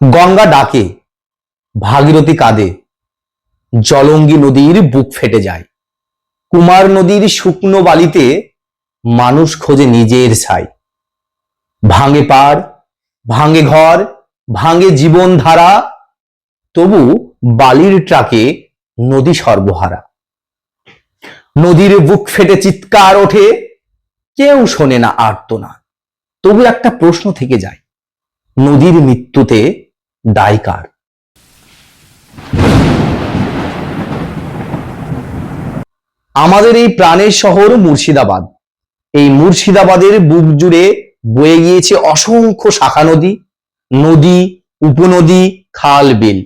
গঙ্গা ডাকে, ভাগীরথী কাঁদে, জলঙ্গি নদীর বুক ফেটে যায়। কুমার নদীর শুকনো বালিতে মানুষ খোঁজে নিজের ছাই। ভাঙে পাড় ভাঙে ঘর, ভাঙে জীবনধারা, তবু বালির ট্রাকে নদী সর্বহারা। নদীর বুক ফেটে চিৎকার ওঠে, কেউ শোনে না আর্তনা তবু একটা প্রশ্ন থেকে যায়, নদীর মৃত্যুতে দায় কার? আমাদের এই প্রাণের শহর মুর্শিদাবাদ। এই মুর্শিদাবাদের বুক জুড়ে বয়ে গিয়েছে অসংখ্য শাখা নদী নদী, উপনদী, খাল, বিল।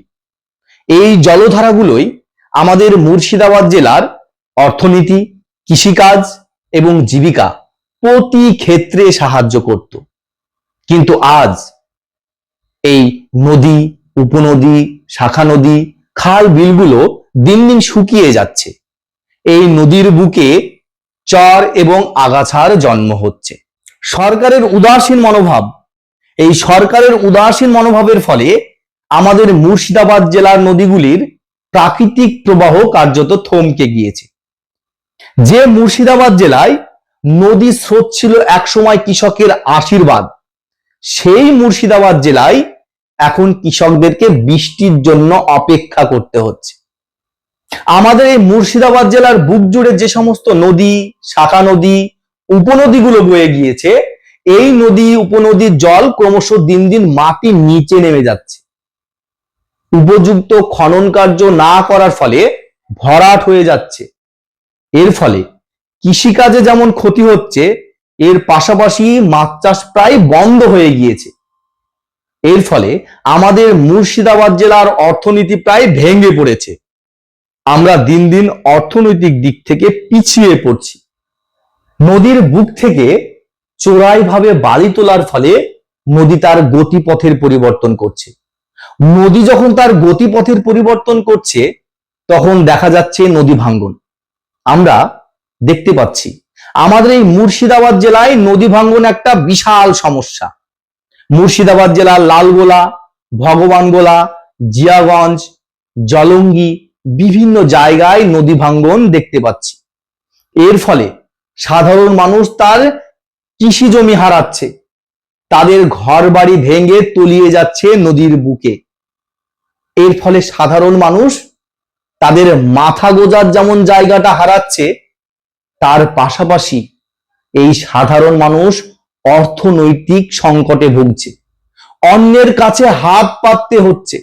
এই জলধারাগুলোই আমাদের মুর্শিদাবাদ জেলার অর্থনীতি, কৃষিকাজ এবং জীবিকা প্রতি ক্ষেত্রে সাহায্য করত। কিন্তু আজ এই নদী, উপনদী, শাখা নদী, খাল বিলগুলো দিন দিন শুকিয়ে যাচ্ছে। এই নদীর বুকে চর এবং আগাছার জন্ম হচ্ছে। সরকারের উদাসীন মনোভাব, এই সরকারের উদাসীন মনোভাবের ফলে আমাদের মুর্শিদাবাদ জেলার নদীগুলির প্রাকৃতিক প্রবাহ কার্যত থমকে গিয়েছে। যে মুর্শিদাবাদ জেলায় নদী স্রোত ছিল একসময় কৃষকের আশীর্বাদ, সেই মুর্শিদাবাদ জেলায় এখন কৃষকদেরকে বৃষ্টির জন্য অপেক্ষা করতে হচ্ছে। আমাদের এই মুর্শিদাবাদ জেলার বুক জুড়ে যে সমস্ত নদী, শাখা নদী, উপনদীগুলো বয়ে গিয়েছে, এই নদী উপনদীর জল ক্রমশ দিন দিন মাটির নিচে নেমে যাচ্ছে। উপযুক্ত খনন কার্য না করার ফলে ভরাট হয়ে যাচ্ছে। এর ফলে কৃষিকাজে যেমন ক্ষতি হচ্ছে, এর পাশাপাশি মাছ চাষ প্রায় বন্ধ হয়ে গিয়েছে। এর ফলে আমাদের মুর্শিদাবাদ জেলার অর্থনীতি প্রায় ভেঙে পড়েছে। আমরা দিন দিন অর্থনৈতিক দিক থেকে পিছিয়ে পড়ছি। নদীর বুক থেকে চোরাই ভাবে বালি তোলার ফলে নদী তার গতিপথের পরিবর্তন করছে। নদী যখন তার গতিপথের পরিবর্তন করছে, তখন দেখা যাচ্ছে নদী ভাঙ্গন। আমরা দেখতে পাচ্ছি, আমাদের এই মুর্শিদাবাদ জেলায় নদী ভাঙ্গন একটা বিশাল সমস্যা। মুর্শিদাবাদ জেলার লালগোলা, ভগবানগোলা, জিয়াগঞ্জ, জলঙ্গি বিভিন্ন জায়গায় নদী ভাঙ্গন দেখতে পাচ্ছি। এর ফলে সাধারণ মানুষ তার কৃষি জমি হারাচ্ছে। তাদের ঘর বাড়ি ভেঙে তলিয়ে যাচ্ছে নদীর বুকে। এর ফলে সাধারণ মানুষ তাদের মাথা গোজার যেমন জায়গাটা হারাচ্ছে, তার পাশাপাশি এই সাধারণ মানুষ অর্থনৈতিক সংকটে ভুগছে। অন্যের কাছে হাত পাততে হচ্ছে।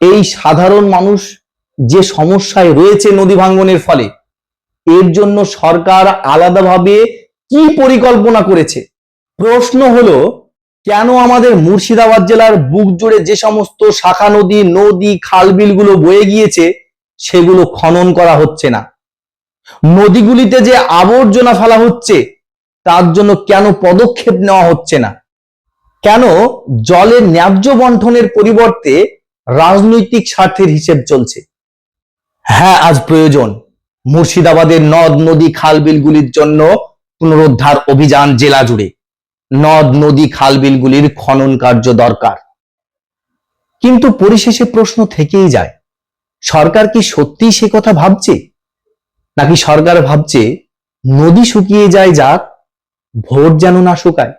এই সাধারণ মানুষ যে সমস্যায় রয়েছে নদী ভাঙ্গনের ফলে, এর জন্য সরকার আলাদাভাবে কি পরিকল্পনা করেছে? প্রশ্ন হলো, কেন আমাদের মুর্শিদাবাদ জেলার বুক জুড়ে যে সমস্ত শাখা নদী নদী, খাল বিলগুলো বয়ে গিয়েছে, সেগুলো খনন করা হচ্ছে না। নদীগুলিতে যে আবর্জনা ফেলা হচ্ছে তার জন্য কেন পদক্ষেপ নেওয়া হচ্ছে না? কেন জলের ন্যায্য বন্টনের পরিবর্তে রাজনৈতিক স্বার্থের হিসেব চলছে? হ্যাঁ আজ প্রয়োজন। মুর্শিদাবাদের নদ, নদী, খাল বিলগুলির জন্য পুনরুদ্ধার অভিযান জেলা জুড়ে। নদ, নদী, খাল বিলগুলির খনন কার্য দরকার। কিন্তু পরিশেষে প্রশ্ন থেকেই যায়, সরকার কি সত্যিই সে কথা ভাবছে? নাকি সরকার ভাবছে, নদী শুকিয়ে যায় যাক ভোট যেন না শুকায়